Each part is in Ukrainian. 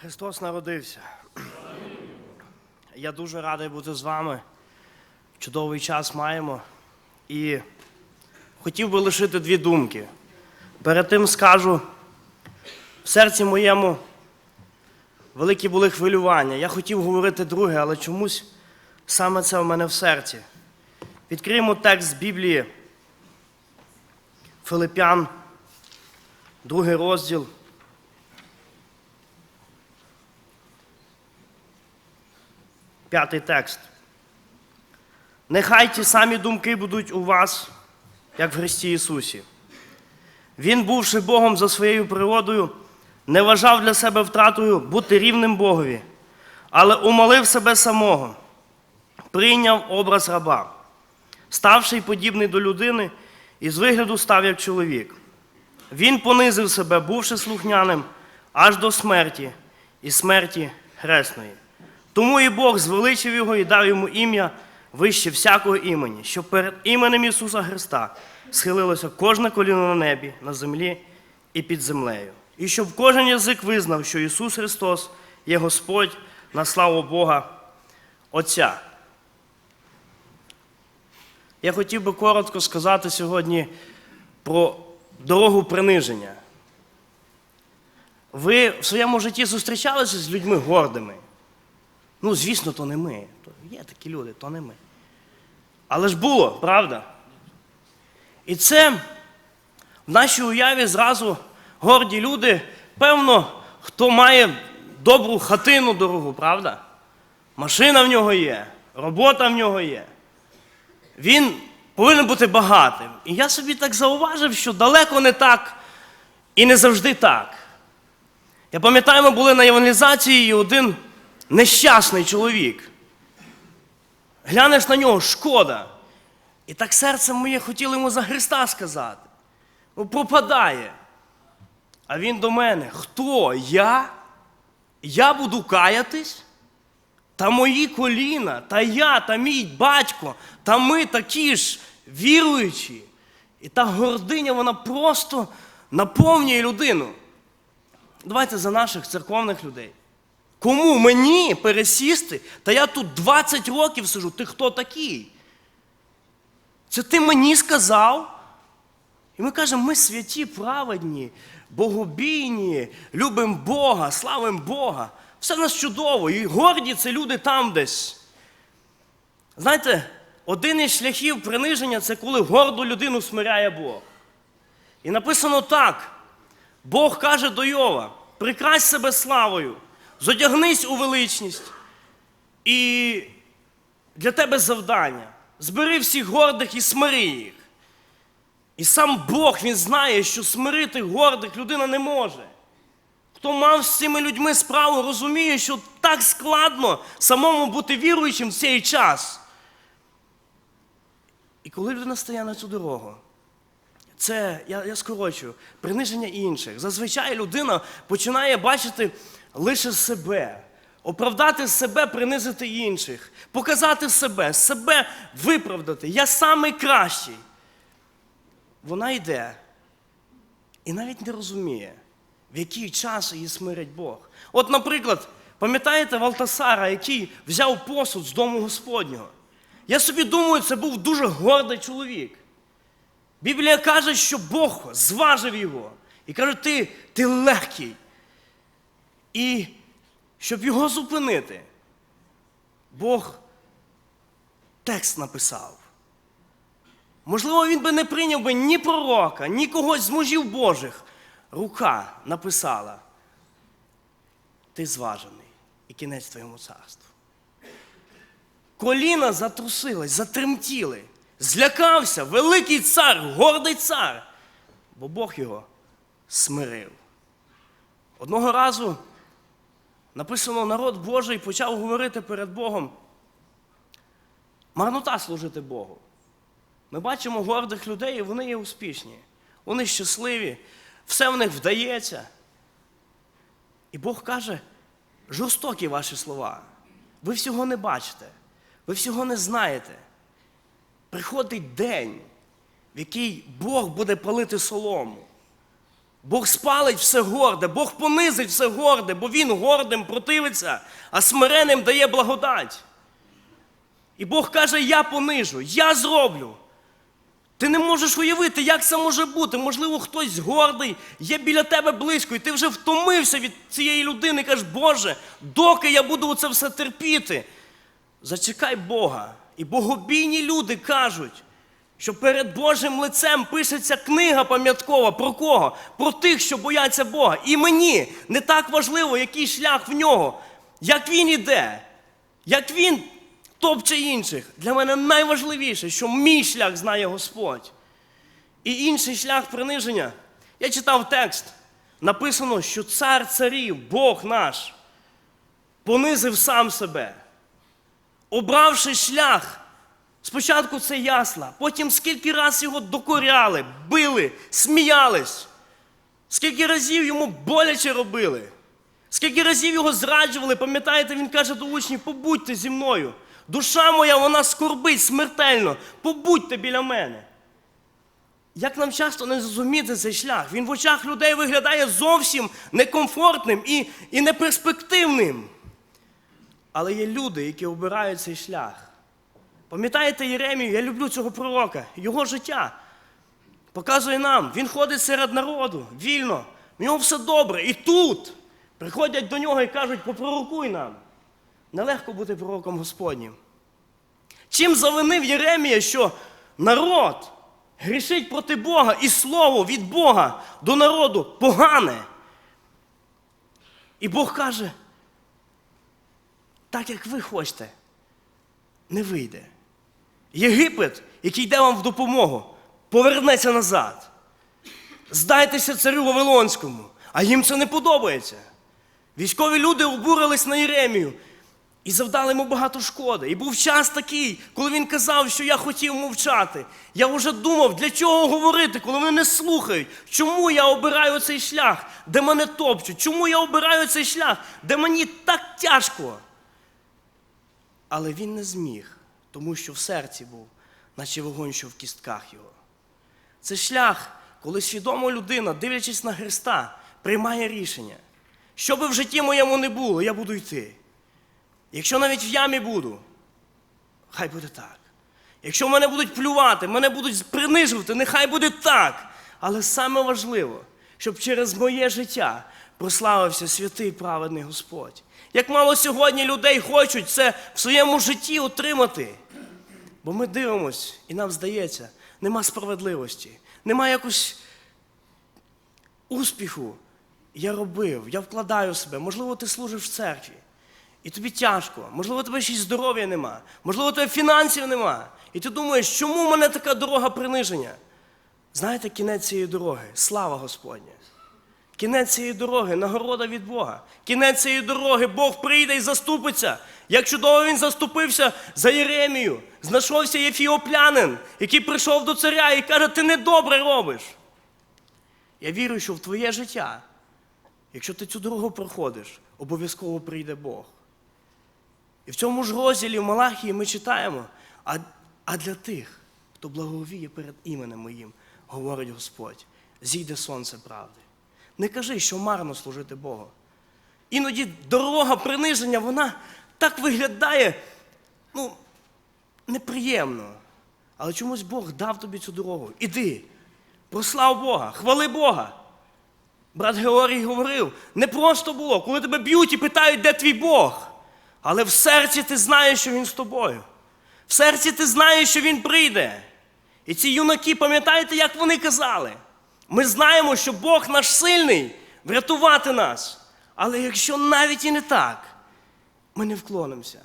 Христос народився. Я дуже радий бути з вами. Чудовий час маємо. І хотів би лишити дві думки. Перед тим скажу, в серці моєму великі були хвилювання. Я хотів говорити друге, але чомусь саме це в мене в серці. Відкриємо текст з Біблії Филип'ян, другий розділ. П'ятий текст. Нехай ті самі думки будуть у вас, як в Христі Ісусі. Він, бувши Богом за своєю природою, не вважав для себе втратою бути рівним Богові, але умолив себе самого, прийняв образ раба, ставши подібний до людини, і з вигляду став як чоловік. Він понизив себе, бувши слухняним, аж до смерті, і смерті хресної. Тому і Бог звеличив його і дав йому ім'я вище всякого імені, щоб перед іменем Ісуса Христа схилилося кожне коліно на небі, на землі і під землею. І щоб кожен язик визнав, що Ісус Христос є Господь на славу Бога Отця. Я хотів би коротко сказати сьогодні про дорогу приниження. Ви в своєму житті зустрічалися з людьми гордими? Ну, звісно, то не ми. Є такі люди, то не ми. Але ж було, правда? І це в нашій уяві зразу горді люди, певно, хто має добру хатину дорогу, правда? Машина в нього є, робота в нього є. Він повинен бути багатим. І я собі так зауважив, що далеко не так і не завжди так. Я пам'ятаю, ми були на евангелізації, і один нещасний чоловік. Глянеш на нього, шкода. І так серце моє хотіло йому за Христа сказати. Ну, пропадає. А він до мене: хто? Я? Я буду каятись? Та мої коліна, та я, та мій батько, та ми такі ж віруючі. І та гординя, вона просто наповнює людину. Давайте за наших церковних людей. Кому мені пересісти? Та я тут 20 років сижу, ти хто такий? Це ти мені сказав? І ми кажемо, ми святі, праведні, богобійні, любимо Бога, славимо Бога. Все нас чудово. І горді це люди там десь. Знаєте, один із шляхів приниження це коли горду людину смиряє Бог. І написано так: Бог каже до Йова: прикрась себе славою, зодягнись у величність. І для тебе завдання. Збери всіх гордих і смири їх. І сам Бог він знає, що смирити гордих людина не може. Хто мав з цими людьми справу, розуміє, що так складно самому бути віруючим в цей час. І коли людина стає на цю дорогу, це, я, я скорочую, приниження інших. Зазвичай людина починає бачити лише себе, оправдати себе, принизити інших, показати себе, себе виправдати. Я самий кращий. Вона йде і навіть не розуміє, в який час її смирить Бог. От, наприклад, пам'ятаєте Валтасара, який взяв посуд з дому Господнього? Я собі думаю, це був дуже гордий чоловік. Біблія каже, що Бог зважив його і каже, ти, ти легкий. І щоб його зупинити, Бог текст написав. Можливо, він би не прийняв би ні пророка, ні когось з мужів Божих. Рука написала: Ти зважений і кінець твоєму царству. Коліна затрусились, затремтіли. Злякався великий цар, гордий цар, бо Бог його смирив. Одного разу написано, народ Божий почав говорити перед Богом. Марнота служити Богу. Ми бачимо гордих людей, і вони є успішні. Вони щасливі, все в них вдається. І Бог каже, жорстокі ваші слова. Ви всього не бачите, ви всього не знаєте. Приходить день, в який Бог буде палити солому. Бог спалить все горде, Бог понизить все горде, бо Він гордим противиться, а смиреним дає благодать. І Бог каже: Я понижу, я зроблю. Ти не можеш уявити, як це може бути. Можливо, хтось гордий, є біля тебе близько, і ти вже втомився від цієї людини. Кажеш, Боже, доки я буду це все терпіти? Зачекай Бога. І богобійні люди кажуть, що перед Божим лицем пишеться книга пам'яткова. Про кого? Про тих, що бояться Бога. І мені не так важливо, який шлях в нього, як він іде, як він топче інших. Для мене найважливіше, що мій шлях знає Господь. І інший шлях приниження. Я читав текст. Написано, що цар царів, Бог наш, понизив сам себе, обравши шлях. Спочатку це ясла, потім скільки раз його докоряли, били, сміялись, скільки разів йому боляче робили, скільки разів його зраджували, пам'ятаєте, він каже до учнів, побудьте зі мною. Душа моя, вона скорбить смертельно, побудьте біля мене. Як нам часто не зрозуміти цей шлях? Він в очах людей виглядає зовсім некомфортним і, і неперспективним. Але є люди, які обирають цей шлях. Пам'ятаєте Єремію, я люблю цього пророка, його життя. Показує нам, він ходить серед народу, вільно, в нього все добре. І тут приходять до нього і кажуть, попророкуй нам. Нелегко бути пророком Господнім. Чим завинив Єремія, що народ грішить проти Бога і слово від Бога до народу погане. І Бог каже, так як ви хочете, не вийде. Єгипет, який йде вам в допомогу, повернеться назад. Здайтеся царю Вавилонському, а їм це не подобається. Військові люди обурились на Єремію і завдали йому багато шкоди. І був час такий, коли він казав, що я хотів мовчати. Я вже думав, для чого говорити, коли вони не слухають. Чому я обираю цей шлях, де мене топчуть? Чому я обираю цей шлях, де мені так тяжко? Але він не зміг, тому що в серці був, наче вогонь, що в кістках його. Це шлях, коли свідома людина, дивлячись на Христа, приймає рішення. Що би в житті моєму не було, я буду йти. Якщо навіть в ямі буду, хай буде так. Якщо мене будуть плювати, мене будуть принижувати, нехай буде так. Але саме важливо, щоб через моє життя прославився святий праведний Господь. Як мало сьогодні людей хочуть це в своєму житті отримати. Бо ми дивимось, і нам здається, нема справедливості, нема якось успіху. Я робив, я вкладаю себе. Можливо, ти служиш в церкві. І тобі тяжко, можливо, тебе ще й здоров'я нема, можливо, тебе фінансів нема. І ти думаєш, чому в мене така дорога приниження? Знаєте, кінець цієї дороги слава Господня. Кінець цієї дороги нагорода від Бога. Кінець цієї дороги Бог прийде і заступиться. Як чудово він заступився за Єремію, знайшовся єфіоплянин, який прийшов до царя і каже, ти недобре робиш. Я вірю, що в твоє життя, якщо ти цю дорогу проходиш, обов'язково прийде Бог. І в цьому ж розділі в Малахії ми читаємо, а, а для тих, хто благовіє перед іменем моїм, говорить Господь, зійде сонце правди. Не кажи, що марно служити Богу. Іноді дорога приниження, вона так виглядає, ну, неприємно. Але чомусь Бог дав тобі цю дорогу. Іди, прослав Бога, хвали Бога. Брат Георгій говорив, не просто було, коли тебе б'ють і питають, де твій Бог. Але в серці ти знаєш, що Він з тобою. В серці ти знаєш, що Він прийде. І ці юнаки, пам'ятаєте, як вони казали? Ми знаємо, що Бог наш сильний врятувати нас. Але якщо навіть і не так, ми не вклонимося.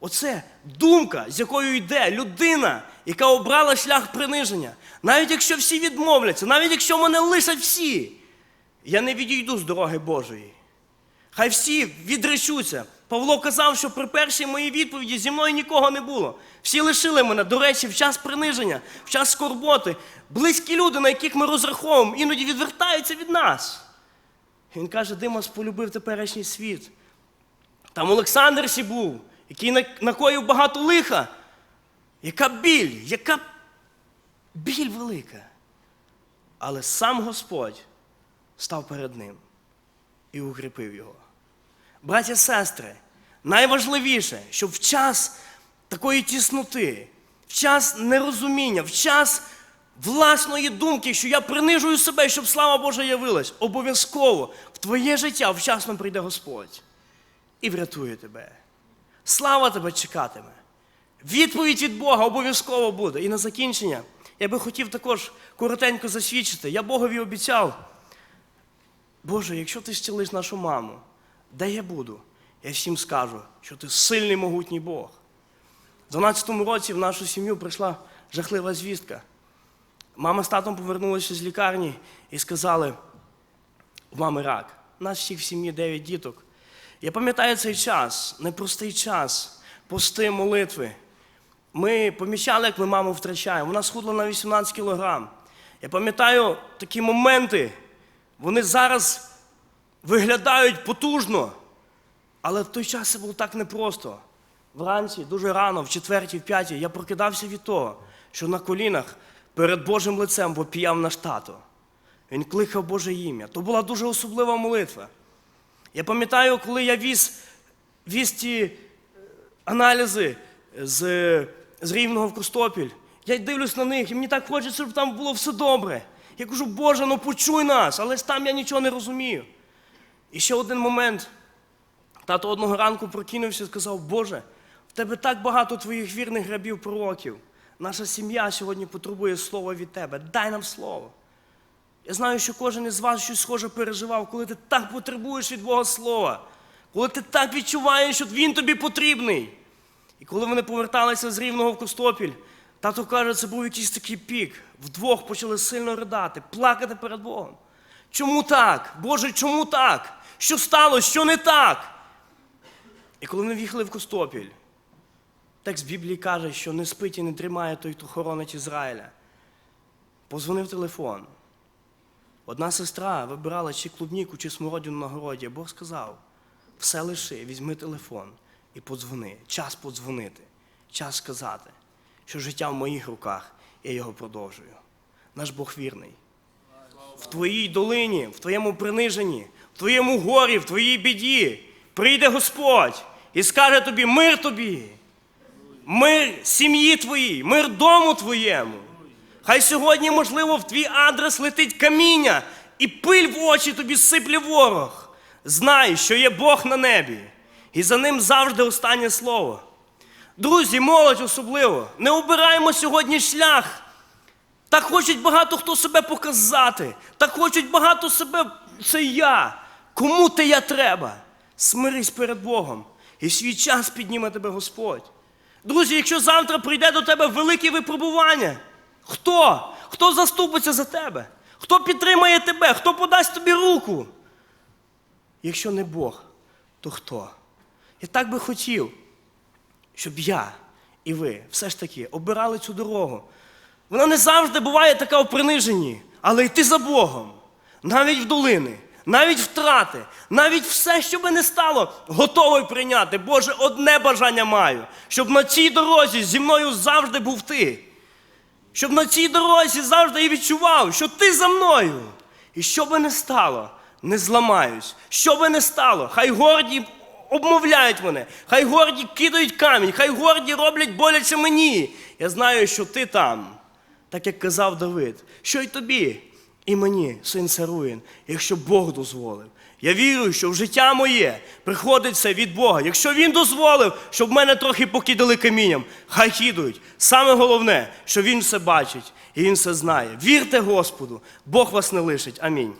Оце думка, з якою йде людина, яка обрала шлях приниження. Навіть якщо всі відмовляться, навіть якщо мене лишать всі, я не відійду з дороги Божої. Хай всі відречуться. Павло казав, що при першій моїй відповіді зі мною нікого не було. Всі лишили мене, до речі, в час приниження, в час скорботи. Близькі люди, на яких ми розраховуємо, іноді відвертаються від нас. Він каже, Димас полюбив теперішній світ. Там Олександр сі був, який накоїв багато лиха. Яка біль, яка біль велика. Але сам Господь став перед ним і укріпив його. Браття і сестри, найважливіше, щоб в час такої тісноти, в час нерозуміння, в час власної думки, що я принижую себе, щоб слава Божа явилась, обов'язково в твоє життя вчасно прийде Господь і врятує тебе. Слава тебе чекатиме. Відповідь від Бога обов'язково буде. І на закінчення я би хотів також коротенько засвідчити. Я Богові обіцяв, Боже, якщо ти зцілиш нашу маму, де я буду? Я всім скажу, що ти сильний могутній Бог. В 12-му році в нашу сім'ю прийшла жахлива звістка. Мама з татом повернулися з лікарні і сказали, у мами рак. У нас всіх в сім'ї 9 діток. Я пам'ятаю цей час, непростий час, пости, молитви. Ми помічали, як ми маму втрачаємо. Вона схудла на 18 кілограм. Я пам'ятаю такі моменти, вони зараз виглядають потужно. Але в той час це було так непросто. Вранці, дуже рано, в четвертій, в п'ятій, я прокидався від того, що на колінах перед Божим лицем вопіяв наш тато. Він кликав Боже ім'я. То була дуже особлива молитва. Я пам'ятаю, коли я віз, віз ті е, аналізи з, з Рівного в Костопіль, я дивлюсь на них, і мені так хочеться, щоб там було все добре. Я кажу, Боже, ну почуй нас, але ж там я нічого не розумію. І ще один момент. Тато одного ранку прокинувся і сказав, Боже, в тебе так багато твоїх вірних рабів пророків. Наша сім'я сьогодні потребує слова від тебе. Дай нам слово. Я знаю, що кожен із вас щось схоже переживав, коли ти так потребуєш від Бога слова, коли ти так відчуваєш, що Він тобі потрібний. І коли вони поверталися з Рівного в Костопіль, тато каже, це був якийсь такий пік. Вдвох почали сильно ридати, плакати перед Богом. Чому так? Боже, чому так? Що сталося? Що не так? І коли вони в'їхали в Костопіль, текст Біблії каже, що не спить і не тримає той, хто хоронить Ізраїля. Позвонив телефон. Одна сестра вибирала чи клубніку, чи смородину на городі. Бог сказав: все лиши, візьми телефон і подзвони. Час подзвонити, час сказати, що життя в моїх руках, я його продовжую. Наш Бог вірний. В твоїй долині, в твоєму приниженні, твоєму горі, в твоїй біді прийде Господь і скаже тобі мир тобі, мир сім'ї твоїй, мир дому твоєму. Хай сьогодні, можливо, в твій адрес летить каміння і пиль в очі тобі сипле ворог. Знай, що є Бог на небі, і за ним завжди останнє слово. Друзі, молодь особливо, не обираємо сьогодні шлях. Так хочуть багато хто себе показати, так хочуть багато себе, це я. Кому ти я треба? Смирись перед Богом, і свій час підніме тебе Господь. Друзі, якщо завтра прийде до тебе велике випробування, хто? Хто заступиться за тебе? Хто підтримає тебе? Хто подасть тобі руку? Якщо не Бог, то хто? Я так би хотів, щоб я і ви все ж таки обирали цю дорогу. Вона не завжди буває така в приниженні, але йти за Богом, навіть в долини, навіть втрати, навіть все, що би не стало, готовий прийняти. Боже, одне бажання маю, щоб на цій дорозі зі мною завжди був ти. Щоб на цій дорозі завжди я відчував, що ти за мною. І що би не стало, не зламаюсь. Що би не стало, хай горді обмовляють мене, хай горді кидають камінь, хай горді роблять боляче мені. Я знаю, що ти там, так як казав Давид, що й тобі, і мені, син Саруїн, якщо Бог дозволив. Я вірю, що в життя моє приходить це від Бога. Якщо Він дозволив, щоб мене трохи покидали камінням, хай кидуть. Саме головне, що Він все бачить і Він все знає. Вірте Господу, Бог вас не лишить. Амінь.